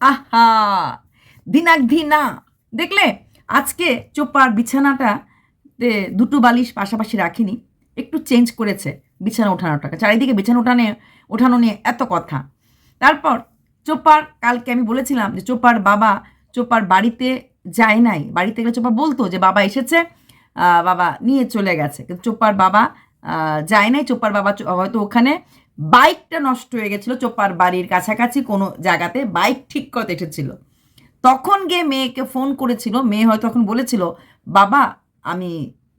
আহা! দিনাক দিনা দেখলে, আজকে চোপার বিছানাটা দুটো বালিশ পাশাপাশি রাখিনি, একটু চেঞ্জ করেছে বিছানা ওঠানোটাকে। চারিদিকে বিছানা ওঠানে, ওঠানো নিয়ে এত কথা। তারপর চোপার, কালকে আমি বলেছিলাম যে চোপার বাবা, চোপার বাড়িতে যায় নাই। বাড়িতে গেলে চোপা বলতো যে, বাবা এসেছে বাবা নিয়ে চলে গেছে। কিন্তু চোপার বাবা যায় নাই চোপার বাবা হয়তো ওখানে বাইকটা নষ্ট হয়ে গেছিল চোপার বাড়ির কাছাকাছি কোনো জায়গাতে বাইক ঠিক করতে এসেছিল। তখন গিয়ে মেয়েকে ফোন করেছিল, মেয়ে হয়তো তখন বলেছিল, বাবা, আমি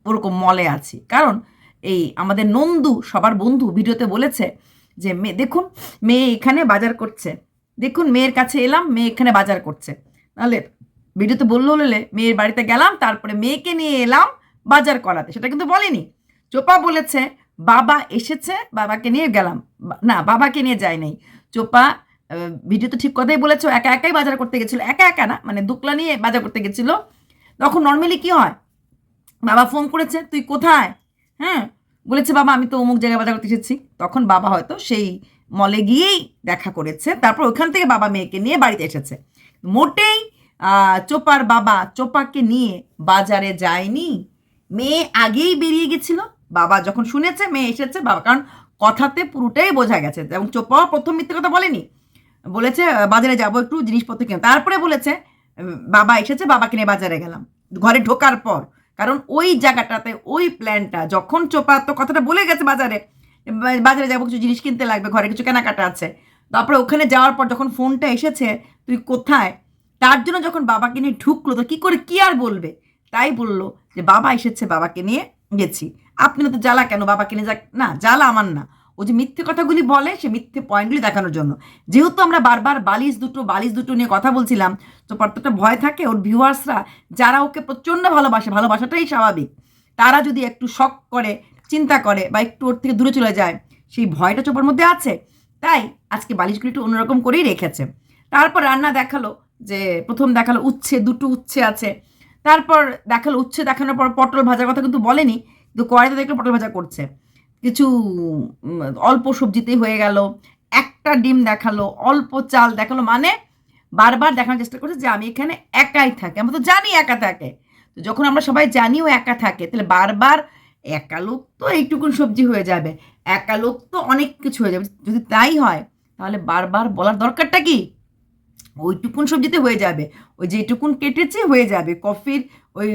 ওরকম মলে আছি। কারণ এই আমাদের নন্দু, সবার বন্ধু, ভিডিওতে বলেছে যে মেয়ে দেখুন, মেয়ে এখানে বাজার করছে। দেখুন, মেয়ের কাছে এলাম, মেয়ে এখানে বাজার করছে। নাহলে ভিডিওতে বলল হলে, মেয়ের বাড়িতে গেলাম, তারপরে মেয়েকে নিয়ে এলাম বাজার করাতে। সেটা কিন্তু বলেনি। চোপা বলেছে, বাবা এসেছে, বাবাকে নিয়ে গেলাম। না, বাবাকে নিয়ে যায় নাই। চোপা ভিডিওতে ঠিক কথাই বলেছ একা একাই বাজার করতে গেছিল, একা একা না মানে দুকলা নিয়ে বাজার করতে গেছিল। তখন নর্মালি কি হয়? বাবা ফোন করেছে, তুই কোথায়? হ্যাঁ বলেছে, বাবা, আমি তো অমুক জায়গায় বাজার করতে এসেছি। তখন বাবা হয়তো সেই মলে গিয়েই দেখা করেছে। তারপর ওখান থেকে বাবা মেয়েকে নিয়ে বাড়িতে এসেছে। মোটেই চোপার বাবা চোপাকে নিয়ে বাজারে যায়নি। মেয়ে আগেই বেরিয়ে গেছিল। বাবা যখন শুনেছে, মেয়ে এসেছে, বাবা, কারণ কথাতে পুরোটাই বোঝা গেছে। এবং চোপাও প্রথম মিথ্যে কথা বলেনি। বলেছে বাজারে যাব একটু জিনিসপত্র কিনে। তারপরে বলেছে বাবা এসেছে, বাবাকে নিয়ে বাজারে গেলাম। ঘরে ঢোকার পর। কারণ ওই জায়গাটাতে, ওই প্ল্যানটা যখন চোপা তো কথাটা বলে গেছে বাজারে বাজারে যাব, কিছু জিনিস কিনতে লাগবে, ঘরে কিছু কেনাকাটা আছে। তারপরে ওখানে যাওয়ার পর যখন ফোনটা এসেছে, তুই কোথায়? তার জন্য যখন বাবাকে নিয়ে ঢুকলো, তো কি করে, কি আর বলবে? তাই বলল যে, বাবা এসেছে, বাবাকে নিয়ে গেছি। আপনি তো জ্বালা কেন? বাবা কিনে যাক। না, জ্বালা আমার না। ও যে মিথ্যে কথাগুলি বলে, সে মিথ্যে পয়েন্টগুলি দেখানোর জন্য। যেহেতু আমরা বারবার বালিশ দুটো বালিশ দুটো নিয়ে কথা বলছিলাম, তো প্রত্যেকটা ভয় থাকে ওর ভিউয়ার্সরা যারা ওকে প্রচণ্ড ভালোবাসে, ভালোবাসাটাই স্বাভাবিক। তারা যদি একটু শখ করে, চিন্তা করে বা একটু ওর থেকে দূরে চলে যায়, সেই ভয়টা চোপার মধ্যে আছে। তাই আজকে বালিশগুলি একটু অন্যরকম করেই রেখেছে। তারপর রান্না দেখাল যে, প্রথম দেখাল উচ্ছে, দুটো উচ্ছে আছে। তারপর দেখাল, উচ্ছে দেখানোর পর পটল ভাজার কথা কিন্তু বলেনি, কিন্তু কড়াইতে দেখল পটল ভাজা করছে। কিছু অল্প সবজিতেই হয়ে গেল, একটা ডিম দেখাল, অল্প চাল দেখাল মানে বারবার দেখানোর চেষ্টা করছে যে আমি এখানে একাই থাকি, আমরা তো জানি একা থাকে। যখন আমরা সবাই জানিও একা থাকে, তাহলে বারবার একা লোক তো এইটুকুন সবজি হয়ে যাবে, একা লোক তো অনেক কিছু হয়ে যাবে, যদি তাই হয়, তাহলে বারবার বলার দরকারটা কি? ওইটুকুন সবজিতে হয়ে যাবে। ওই যেটুকুন কেটেছে হয়ে যাবে। কফির ওই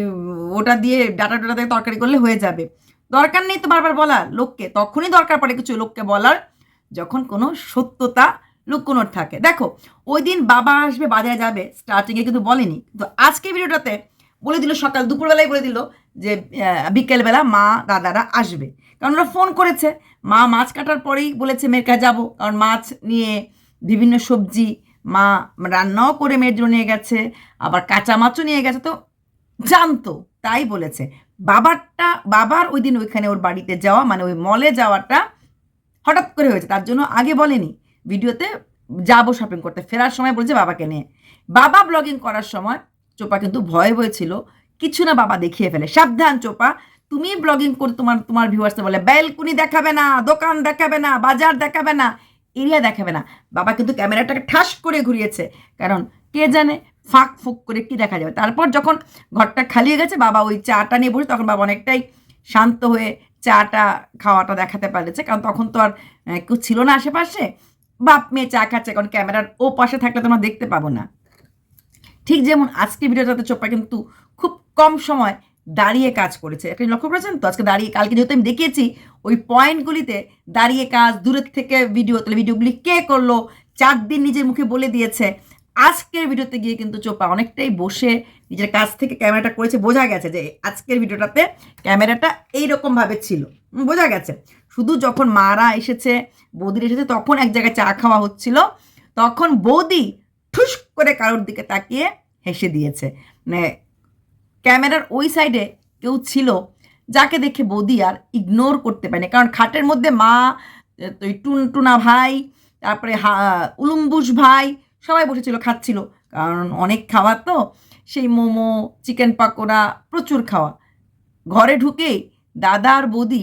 ওটা দিয়ে ডাটা ডাটা দিয়ে তরকারি করলে হয়ে যাবে। দরকার নেই তো বারবার বলা লোককে। তখনই দরকার পড়ে কিছু লোককে বলার। যখন কোনো সত্যতা লুকোনোর থাকে। দেখো ওই দিন বাবা আসবে, বাজারে যাবে। স্টার্টিংয়ে কিন্তু বলেনি। তো আজকে ভিডিওটাতে বলে দিল, সকাল দুপুরবেলায় বলে দিল যে বিকেলবেলা মা, দাদারা আসবে। কারণ ওরা ফোন করেছে। মা মাছ কাটার পরেই বলেছে মেয়ের কাছে যাব। কারণ মাছ নিয়ে বিভিন্ন সবজি মা রান্নাও করে মেয়ের জন্য নিয়ে গেছে, আবার কাঁচা মাছও নিয়ে গেছে, তো জানতো, তাই বলেছে। বাবারটা, বাবার ওই দিন ওইখানে ওর বাড়িতে যাওয়া মানে ওই মলে যাওয়াটা হঠাৎ করে হয়েছে, তার জন্য আগে বলেনি। ভিডিওতে যাব শপিং করতে, ফেরার সময় বলছে বাবাকে নিয়ে। বাবা ব্লগিং করার সময় চোপা কিন্তু ভয় হয়েছিল কিছু না বাবা দেখিয়ে ফেলে। সাবধান চোপা, তুমি ব্লগিং করে তোমার তোমার ভিউয়ার্সে বলে ব্যালকুনি দেখাবে না, দোকান দেখাবে না, বাজার দেখাবে না। এরিয়া দেখাবে না। বাবা কিন্তু ক্যামেরাটাকে ঠাস করে ঘুরিয়েছে। কারণ কে জানে ফাঁক ফুঁক করে কি দেখা যাবে। তারপর যখন ঘরটা খালিয়ে গেছে, বাবা ওই চাটা নিয়ে বসে, তখন বাবা অনেকটাই শান্ত হয়ে চাটা খাওয়াটা দেখাতে পারেছে। কারণ তখন তো আর কেউ ছিল না আশেপাশে। বাপ মেয়ে চা খাচ্ছে, কারণ ক্যামেরার ও পাশে থাকলে তোমরা দেখতে পাবো না। ঠিক যেমন আজকে ভিডিওটাতে চোপা কিন্তু খুব কম সময় দাঁড়িয়ে কাজ করেছে। একটা লক্ষ্য করেছেন তো? আজকে দাঁড়িয়ে, কালকে যেহেতু আমি দেখিয়েছি, ওই পয়েন্টগুলিতে দাঁড়িয়ে কাজ, দূরের থেকে ভিডিও তাহলে ভিডিওগুলি কে করল? চার দিন নিজের মুখে বলে দিয়েছে। আজকের ভিডিওতে গিয়ে কিন্তু চোপা অনেকটাই বসে নিজের কাছ থেকে ক্যামেরাটা করেছে। বোঝা গেছে যে আজকের ভিডিওটাতে ক্যামেরাটা এইরকমভাবে ছিল। বোঝা গেছে। শুধু যখন মারা এসেছে, বৌদির এসেছে, তখন এক জায়গায় চা খাওয়া হচ্ছিল। তখন বৌদি ঠুস করে কারোর দিকে তাকিয়ে হেসে দিয়েছে। মানে ক্যামেরার ওই সাইডে কেউ ছিল যাকে দেখে বৌদি আর ইগনোর করতে পারেনি। কারণ খাটের মধ্যে মা তো এই টুনটুনা ভাই, তারপরে উলুম্বুস ভাই সবাই বসেছিল, খাচ্ছিল। কারণ অনেক খাওয়া তো, সেই মোমো, চিকেন পাকোড়া, প্রচুর খাওয়া। ঘরে ঢুকেই দাদা আর বৌদি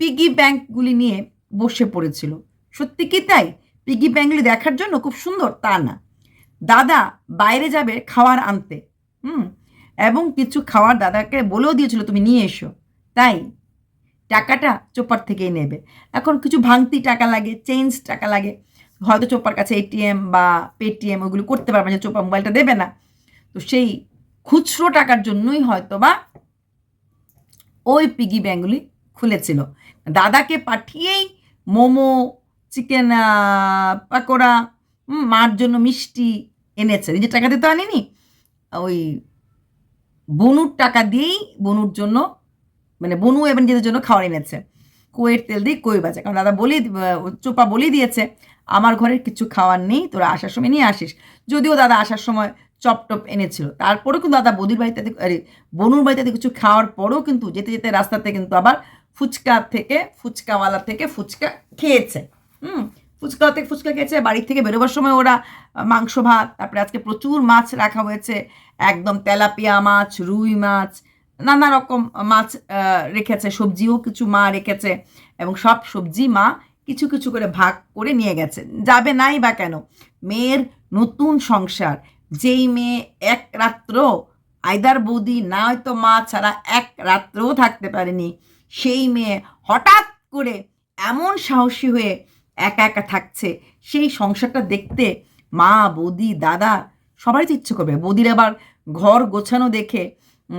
পিগি ব্যাংকগুলি নিয়ে বসে পড়েছিল। সত্যি কি তাই? পিগি ব্যাংকগুলি দেখার জন্য খুব সুন্দর? তা না। দাদা বাইরে যাবে খাওয়ার আনতে। হুম? এবং কিছু খাওয়ার দাদাকে বলেও দিয়েছিল, তুমি নিয়ে এসো। তাই টাকাটা চোপার থেকেই নেবে। এখন কিছু ভাঙতি টাকা লাগে চেঞ্জ টাকা লাগে। হয়তো চোপার কাছে এটিএম বা পেটিএম ওগুলো করতে পারবে যে চোপা মোবাইলটা দেবে না। তো সেই খুচরো টাকার জন্যই হয়তো বা ওই পিগি ব্যাঙ্কগুলি খুলেছিল। দাদাকে পাঠিয়েই মোমো চিকেন পাকোড়া মার জন্য মিষ্টি এনেছে। নিজের টাকা দিয়ে তো আনিনি, ওই বনুর টাকা দিয়েই বনুর জন্য মানে বনু এবং নিজেদের জন্য খাওয়ার এনেছে। কোয়ের তেল দিয়ে কই বাজে কারণ দাদা বলেই চোপা বলেই দিয়েছে, আমার ঘরের কিছু খাওয়ার নেই, তোরা আসার সময় নিয়ে আসিস। যদিও দাদা আসার সময় চপ টপ এনেছিল। তারপরেও কিন্তু দাদা বদির বাড়িতে আরে, বনুর বাড়িতে কিছু খাওয়ার পরেও কিন্তু যেতে যেতে রাস্তাতে কিন্তু আবার ফুচকা থেকে, ফুচকাওয়ালা থেকে ফুচকা খেয়েছে। হুম? ফুচকা থেকে ফুচকা খেয়েছে, বাড়ির থেকে বেরোবার সময় ওরা মাংস, ভাত, তারপরে আজকে প্রচুর মাছ রাখা হয়েছে, একদম তেলাপিয়া মাছ, রুই মাছ, নানা রকম মাছ রেখেছে, সবজিও কিছু মা রেখেছে, এবং সব সবজি মা কিছু কিছু করে ভাগ করে নিয়ে গেছে। যাবে নাই বা কেন? মেয়ের নতুন সংসার, যেই মেয়ে এক রাত্র আইদার বৌদি না হয়তো মা ছাড়া এক রাত্রও থাকতে পারেনি, সেই মেয়ে হঠাৎ করে এমন সাহসী হয়ে একা একা থাকছে। সেই সংসারটা দেখতে মা, বৌদি, দাদা সবারই ইচ্ছে করবে। বৌদির আবার ঘর গোছানো দেখে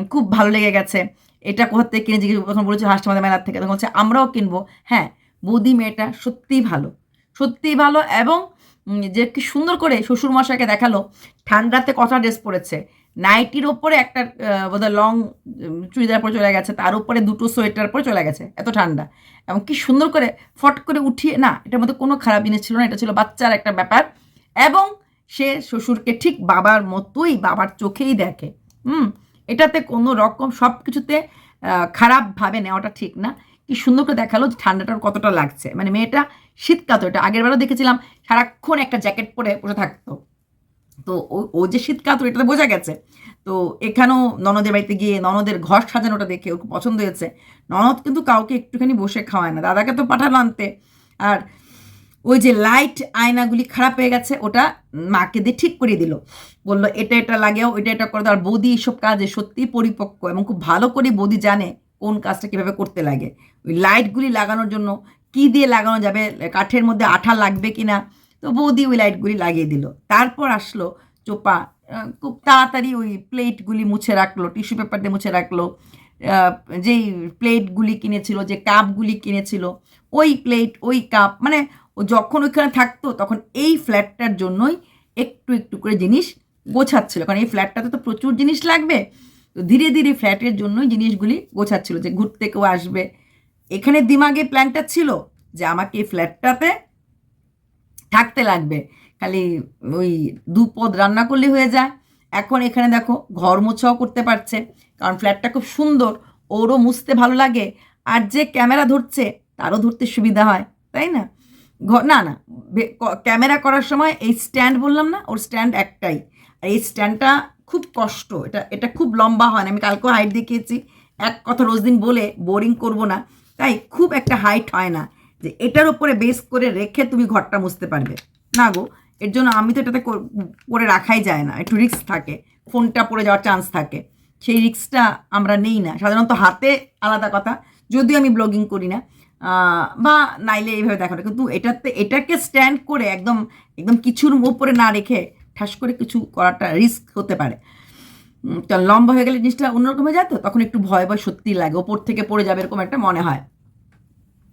খুব ভালো লেগে গেছে। এটা কোথা থেকে কিনে জিজ্ঞেস তখন বলেছে হাসপাতাল মেলার থেকে। তখন বলছে, আমরাও কিনবো। হ্যাঁ বৌদি মেয়েটা সত্যিই ভালো। সত্যিই ভালো এবং যে কি সুন্দর করে শ্বশুরমশাইকে দেখাল। ঠান্ডাতে কটা ড্রেস পরেছে। নাইটির ওপরে একটা বোধহয় লং চুড়িদার পরে চলে গেছে, তার উপরে দুটো সোয়েটার পরে চলে গেছে, এত ঠান্ডা। এবং কি সুন্দর করে ফট করে উঠিয়ে, না, এটার মধ্যে কোনো খারাপ জিনিস ছিল না, এটা ছিল বাচ্চার একটা ব্যাপার। এবং সে শ্বশুরকে ঠিক বাবার মতোই বাবার চোখেই দেখে, হুম? এটাতে কোনো রকম সব কিছুতে খারাপভাবে নেওয়াটা ঠিক না। কি সুন্দর করে দেখাল যে ঠান্ডাটার কতটা লাগছে। মানে মেয়েটা শীতকাত এটা আগের দেখেছিলাম, সারাক্ষণ একটা জ্যাকেট পরে বসে থাকতো। তো ও- যে শীতকাতুর এটা তো বোঝা গেছে। তো এখানেও ননদের বাড়িতে গিয়ে ননদের ঘর সাজানোটা দেখে ওর খুব পছন্দ হয়েছে। ননদ কিন্তু কাউকে একটুখানি বসে খাওয়ায় না। দাদাকে তো পাঠালো আনতে। আর ওই যে লাইট আয়নাগুলি খারাপ হয়ে গেছে, ওটা মাকে দিয়ে ঠিক করে দিল। বলল, এটা এটা লাগেও এটা এটা করে দাও। আর বৌদি এইসব কাজে সত্যিই পরিপক্ক এবং খুব ভালো করে বৌদি জানে কোন কাজটা কীভাবে করতে লাগে। ওই লাইটগুলি লাগানোর জন্য কি দিয়ে লাগানো যাবে, কাঠের মধ্যে আঠা লাগবে কি না তো বৌদি ওই লাইটগুলি লাগিয়ে দিল। তারপর আসলো চোপা খুব তাড়াতাড়ি ওই প্লেটগুলি মুছে রাখল, টিস্যু পেপার দিয়ে মুছে রাখল যেই প্লেটগুলি কিনেছিল, যে কাপগুলি কিনেছিল, ওই প্লেট, ওই কাপ মানে ও যখন ওইখানে থাকতো তখন এই ফ্ল্যাটটার জন্যই একটু একটু করে জিনিস গোছাচ্ছিল। কারণ এই ফ্ল্যাটটাতে তো প্রচুর জিনিস লাগবে। তো ধীরে ধীরে ফ্ল্যাটের জন্যই জিনিসগুলি গোছাচ্ছিল যে ঘুরতে কেউ আসবে। এখানে দিমাগে প্ল্যানটা ছিল যে আমাকে এই ফ্ল্যাটটাতে থাকতে লাগবে। খালি ওই দু পদ রান্না করলে হয়ে যায়। এখন এখানে দেখো ঘর মোছাও করতে পারছে, কারণ ফ্ল্যাটটা খুব সুন্দর, ওরও মুছতে ভালো লাগে, আর যে ক্যামেরা ধরছে তারও ধরতে সুবিধা হয়, তাই না? ঘর না না ক্যামেরা করার সময় এই স্ট্যান্ড বললাম না, ওর স্ট্যান্ড একটাই। আর এই স্ট্যান্ডটা খুব কষ্ট, এটা এটা খুব লম্বা হয় না, আমি কালকেও হাইট দেখিয়েছি, এক কথা রোজ দিন বলে বোরিং করব না, তাই খুব একটা হাইট হয় না। যে এটার উপরে বেস করে রেখে তুমি ঘরটা মুছতে পারবে। না গো, এর জন্য আমি তো এটাতে করে রাখাই যায় না, একটু রিস্ক থাকে ফোনটা পড়ে যাওয়ার চান্স থাকে। সেই রিস্কটা আমরা নেই না। সাধারণত হাতে আলাদা কথা, যদিও আমি ব্লগিং করি না বা নাইলে এইভাবে দেখানো, কিন্তু এটাতে, এটাকে স্ট্যান্ড করে একদম একদম কিছুর উপরে না রেখে ঠাস করে কিছু করাটা রিস্ক হতে পারে। লম্বা হয়ে গেলে জিনিসটা অন্যরকম হয়ে যায় তো? তখন একটু ভয় ভয় সত্যিই লাগে। ওপর থেকে পড়ে যাবে এরকম একটা মনে হয়।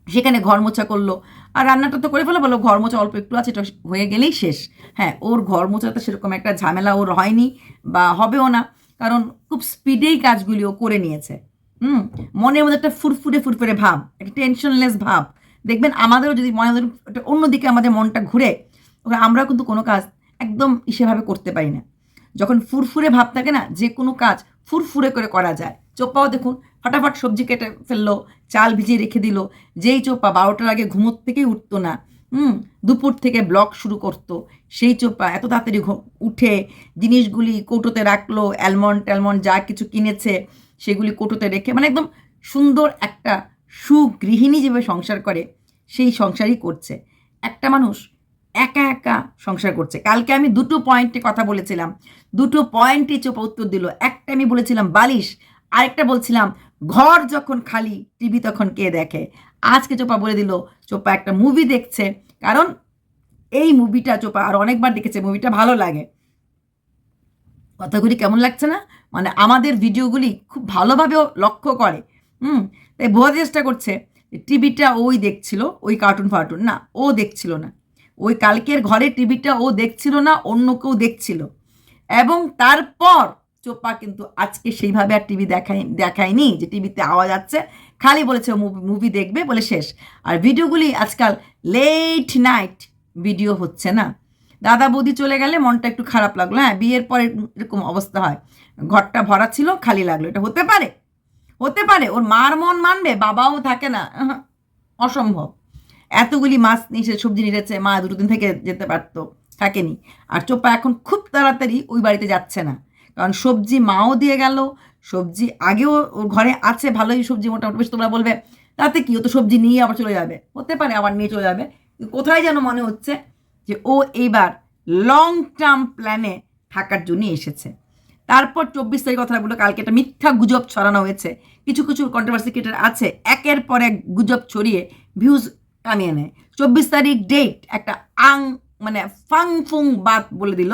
সেখানে ঘর মোছা করল। আর রান্নাটা তো করে ফেলো, বলো ঘর মোছা অল্প একটু আছে, এটা হয়ে গেলেই শেষ। হ্যাঁ ওর ঘর মোছাতে সেরকম একটা ঝামেলা ওর হয়নি বা হবেও না, কারণ খুব স্পিডেই কাজগুলি ও করে নিয়েছে। হুম, মনের মধ্যে একটা ফুরফুরে ফুরফুরে ভাব, একটা টেনশনলেস ভাব। দেখবেন আমাদেরও যদি মনে একটা অন্যদিকে আমাদের মনটা ঘুরে ওরা আমরাও কিন্তু কোনো কাজ একদম ইসেভাবে করতে পারি না। যখন ফুরফুরে ভাব থাকে না, যে কোনো কাজ ফুরফুরে করে করা যায়। চোপাও দেখুন ফটাফট সবজি কেটে ফেলল, চাল ভিজিয়ে রেখে দিল, যেই চোপা বারোটার আগে ঘুমোর থেকেই উঠতো না। হুম, দুপুর থেকে ব্লগ শুরু করতো। সেই চোপা এত তাড়াতাড়ি উঠে জিনিসগুলি কৌটোতে রাখল, অ্যালমন্ড ট্যালমন্ড যা কিছু কিনেছে সেগুলি কৌটোতে রেখে মানে একদম সুন্দর একটা সুগৃহিণী যেভাবে সংসার করে, সেই সংসারই করছে। একটা মানুষ একা একা সংসার করছে। কালকে আমি দুটো পয়েন্টে কথা বলেছিলাম। দুটো পয়েন্টে চোপা উত্তর দিল। একটা আমি বলেছিলাম বালিশ, আরেকটা বলছিলাম ঘর যখন খালি, টিভি তখন কে দেখে? আজকে চোপা বলে দিল, চোপা একটা মুভি দেখছে। কারণ এই মুভিটা চোপা আর অনেকবার দেখেছে মুভিটা ভালো লাগে। কথাগুলি কেমন লাগছে না? মানে আমাদের ভিডিওগুলি খুব ভালোভাবেও লক্ষ্য করে। হুম, তাই বোঝার চেষ্টা করছে টিভিটা ওই দেখছিল, ওই কার্টুন ফার্টুন। না, ও দেখছিল না। ওই কালকের ঘরে টিভিটা ও দেখছিল না, অন্য কেউ দেখছিল। এবং তারপর চোপা কিন্তু আজকে সেইভাবে আর টিভি দেখায় দেখায়নি যে টিভিতে আওয়াজ আসছে। খালি বলেছে মুভি দেখবে বলে শেষ। আর ভিডিওগুলি আজকাল লেট নাইট ভিডিও হচ্ছে না। দাদা বৌদি চলে গেলে মনটা একটু খারাপ লাগল। হ্যাঁ বিয়ের পরে এরকম অবস্থা হয়। ঘরটা ভরা ছিল, খালি লাগল। এটা হতে পারে হতে পারে। ওর মার মন মানবে, বাবাও থাকে না। অসম্ভব। এতগুলি মাছ নিয়ে সবজি নিয়েছে মা দুটো দিন থেকে যেতে পারতো, থাকেনি। আর চোপা এখন খুব তাড়াতাড়ি ওই বাড়িতে যাচ্ছে না। কারণ সবজি মাও দিয়ে গেল, সবজি আগেও ওর ঘরে আছে, ভালোই সবজি মোটামুটি, বেশ তোমরা বলবে, তাতে কি? ও তো সবজি নিয়ে আবার চলে যাবে। হতে পারে আবার নিয়ে চলে যাবে। কোথায় যেন মনে হচ্ছে যে ও এইবার লং টার্ম প্ল্যানে থাকার জন্য এসেছে। তারপর চব্বিশ তারিখ কথা বলল কালকে একটা মিথ্যা গুজব ছড়ানো হয়েছে। কিছু কিছু কন্ট্রোভার্সি ক্রিয়েটার আছে, একের পর এক গুজব ছড়িয়ে ভিউজ কামিয়ে নেয়। চব্বিশ তারিখ ডেট একটা আং মানে ফাং ফুং বাদ বলে দিল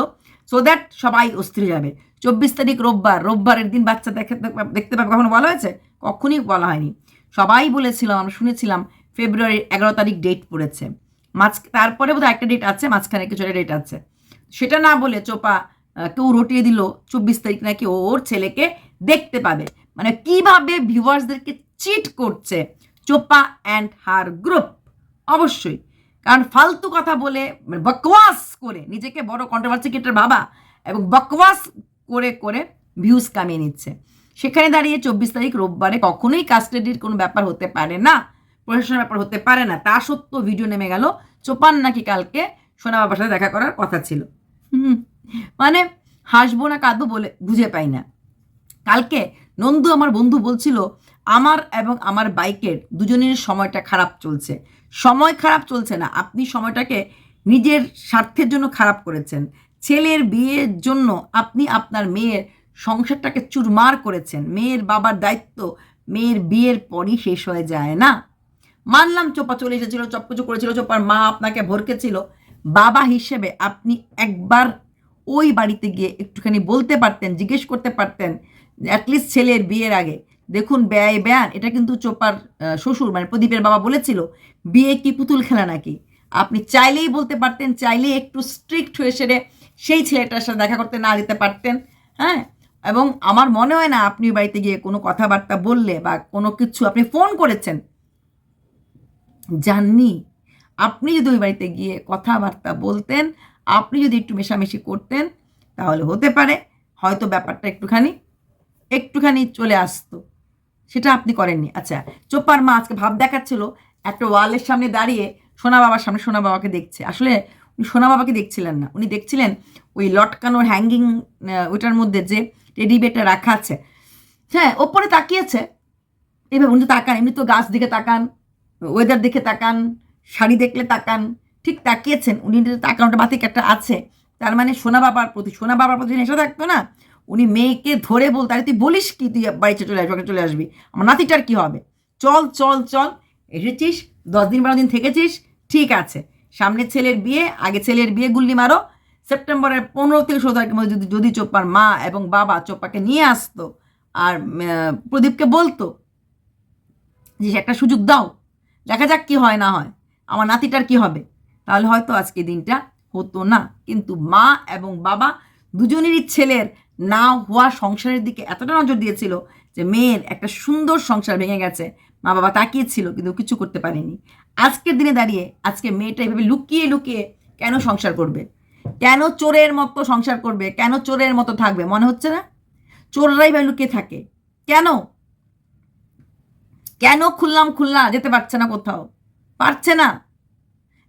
সো দ্যাট সবাই অস্থির যাবে। চব্বিশ তারিখ রোববার, রোববারের দিন বাচ্চা দেখে দেখতে পাবে, কখনো বলা হয়েছে? কখনই বলা হয়নি। সবাই বলেছিল, আমরা শুনেছিলাম, ফেব্রুয়ারির এগারো তারিখ ডেট পড়েছে। মাঝ, তারপরে বোধহয় একটা ডেট আছে, মাঝখানে কিছু একটা ডেট আছে। সেটা না বলে চোপা কেউ রটিয়ে দিল, চব্বিশ তারিখ নাকি ওর ছেলেকে দেখতে পাবে। মানে কীভাবে ভিউয়ার্সদেরকে চিট করছে চোপা অ্যান্ড হার গ্রুপ অবশ্যই। কারণ ফালতু কথা বলে মানে বকওয়াস করে নিজেকে বড় কন্ট্রোভার্সি ভাবা এবং বকওয়াস করে করে ভিউজ কামিয়ে নিচ্ছে। সেখানে দাঁড়িয়ে চব্বিশ তারিখ রোববারে কখনোই কাস্টাডির কোনো ব্যাপার হতে পারে না, প্রশাসনের ব্যাপার হতে পারে না। তা সত্ত্বেও ভিডিও নেমে গেল। চোপান নাকি কালকে সোনা বাবার সাথে দেখা করার কথা ছিল। মানে হাসবো না কাঁদবো বলে বুঝে পাই না। কালকে নন্দু আমার বন্ধু বলছিল, আমার এবং আমার বাইকের দুজনের সময়টা খারাপ চলছে। সময় খারাপ চলছে না, আপনি সময়টাকে নিজের স্বার্থের জন্য খারাপ করেছেন। ছেলের বিয়ের জন্য আপনি আপনার মেয়ের সংসারটাকে চুরমার করেছেন। মেয়ের বাবার দায়িত্ব মেয়ের বিয়ের পরই শেষ হয়ে যায়, না? মানলাম চোপা চলে এসেছিল চপ্পচো করেছিল, চোপার মা আপনাকে ভরকেছিল। বাবা হিসেবে আপনি একবার ওই বাড়িতে গিয়ে একটুখানি বলতে পারতেন, জিজ্ঞেস করতে পারতেন অ্যাটলিস্ট ছেলের বিয়ের আগে। দেখুন, ব্যয় ব্যান এটা কিন্তু চোপার শ্বশুর মানে প্রদীপের বাবা বলেছিল, বিয়ে কি পুতুল খেলা নাকি? আপনি চাইলেই বলতে পারতেন, চাইলেই একটু স্ট্রিক্ট হয়ে সেরে সেই ছেলেটার সাথে দেখা করতে না যেতে পারতেন হ্যাঁ? এবং আমার মনে হয় না আপনি বাড়িতে গিয়ে কোনো কথাবার্তা বললে বা কোনো কিছু আপনি ফোন করেছেন। জাননি। আপনি যদি ওই বাড়িতে গিয়ে কথাবার্তা বলতেন, আপনি যদি একটু মেশামেশি করতেন, তাহলে হতে পারে। হয়তো ব্যাপারটা একটুখানি একটুখানি চলে আসতো। সেটা আপনি করেননি। আচ্ছা চোপার মা আজকে ভাব দেখাচ্ছিল, একটা ওয়ালের সামনে দাঁড়িয়ে সোনা বাবার সামনে সোনা বাবাকে দেখছে। আসলে উনি সোনা বাবাকে দেখছিলেন না। উনি দেখছিলেন ওই লটকানোর হ্যাঙ্গিং ওইটার মধ্যে যে টেডি বেটা রাখা আছে। হ্যাঁ ওপরে তাকিয়েছে। এবার উনি তো তাকান, এমনি তো গাছ দিকে তাকান ওয়েদার দেখে তাকান, শাড়ি দেখলে তাকান, ঠিক তাকিয়েছেন। উনি তাকানোটা বাতিক একটা আছে। তার মানে সোনা বাবার প্রতি সোনা বাবার প্রতি নেশা থাকতো না? উনি মেয়েকে ধরে বলতে, আরে তুই বলিস কি, তুই বাড়িতে চলে আসবি চলে আসবি? আমার নাতিটার কি হবে? চল চল চল, এসেছিস, দশ দিন বারো দিন থেকেছিস, ঠিক আছে। সামনে ছেলের বিয়ে, আগে ছেলের বিয়ে গুল্লি মারো। সেপ্টেম্বরের পনেরো থেকে ষোলো তারিখের মধ্যে যদি যদি চোপ্পার মা এবং বাবা চোপ্পাকে নিয়ে আসতো আর প্রদীপকে বলতো যে একটা সুযোগ দাও, দেখা যাক কি হয় না হয়, আমার নাতিটার কি হবে, তাহলে হয়তো আজকে দিনটা হতো না। কিন্তু মা এবং বাবা দুজনেরই ছেলের না হওয়া সংসারের দিকে এতটা নজর দিয়েছিল যে মেয়ের একটা সুন্দর সংসার ভেঙে গেছে। মা বাবা তাকিয়েছিল, কিন্তু কিছু করতে পারেনি। আজকের দিনে দাঁড়িয়ে আজকে মেয়েটা এভাবে লুকিয়ে লুকিয়ে কেন সংসার করবে? কেন চোরের মতো সংসার করবে? কেন চোরের মতো থাকবে? মনে হচ্ছে না? চোররাই ভাই লুকিয়ে থাকে। কেন? কেন খুললাম খুলনা যেতে পারছে না কোথাও? পারছে না।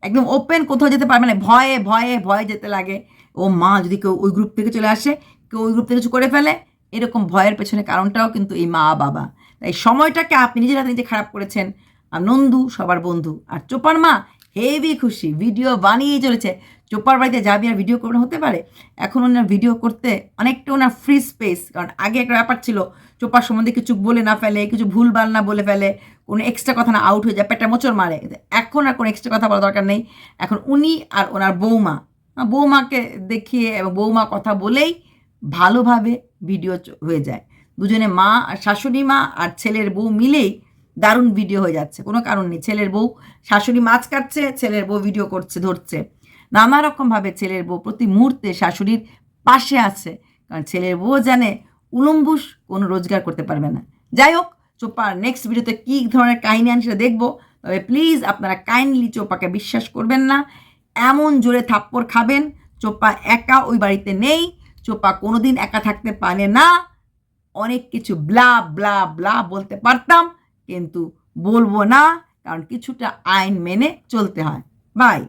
একদম ওপেন কোথাও যেতে পারবে না। ভয়ে ভয়ে ভয়ে যেতে লাগে। ও মা, যদি কেউ ওই গ্রুপ থেকে চলে আসে, কেউ ওই গ্রুপ থেকে কিছু করে ফেলে, এরকম ভয়ের পেছনে কারণটাও কিন্তু এই মা বাবা তাই সময়টাকে আপনি নিজের হাতে নিজে খারাপ করেছেন। আর নন্দু সবার বন্ধু। আর চোপার মা হেভি খুশি। ভিডিও বানিয়েই চলেছে। চোপার বাড়িতে যাবি আর ভিডিও করবে হতে পারে। এখন ওনার ভিডিও করতে অনেকটা ওনার ফ্রি স্পেস কারণ আগে একটা ব্যাপার ছিল, চোপার সম্বন্ধে কিছু বলে না ফেলে, কিছু ভুলভাল না বলে ফেলে, কোনো এক্সট্রা কথা না আউট হয়ে যায় পেটটা মোচর মারে। এখন আর কোনো এক্সট্রা কথা বলা দরকার নেই। এখন উনি আর ওনার বৌমা। বৌমাকে দেখিয়ে এবং বৌমা কথা বলেই ভালোভাবে ভিডিও হয়ে যায়। দুজনে মা আর শাশুড়ি মা আর ছেলের বউ মিলেই দারুণ ভিডিও হয়ে যাচ্ছে। কোনো কারণ নেই, ছেলের বউ, শাশুড়ি মাছ কাটছে, ছেলের বউ ভিডিও করছে, ধরছে। নানা রকমভাবে ছেলের বউ প্রতি মুহূর্তে শাশুড়ির পাশে আছে, কারণ ছেলের বউ জানে উলম্বুস কোনো রোজগার করতে পারবে না। যাই হোক চোপার নেক্সট ভিডিওতে কী ধরনের কাহিনী আন সেটা দেখব। তবে প্লিজ আপনারা কাইন্ডলি চোপাকে বিশ্বাস করবেন না, এমন জোরে থাপ্পড় খাবেন। চোপা একা ওই বাড়িতে নেই, চোপা কোনোদিন একা থাকতে পারে না। অনেক কিছু ব্লা ব্লা ব্লা বলতে পারতাম, কিন্তু বলব না, কারণ কিছুটা আইন মেনে চলতে হয়। বাই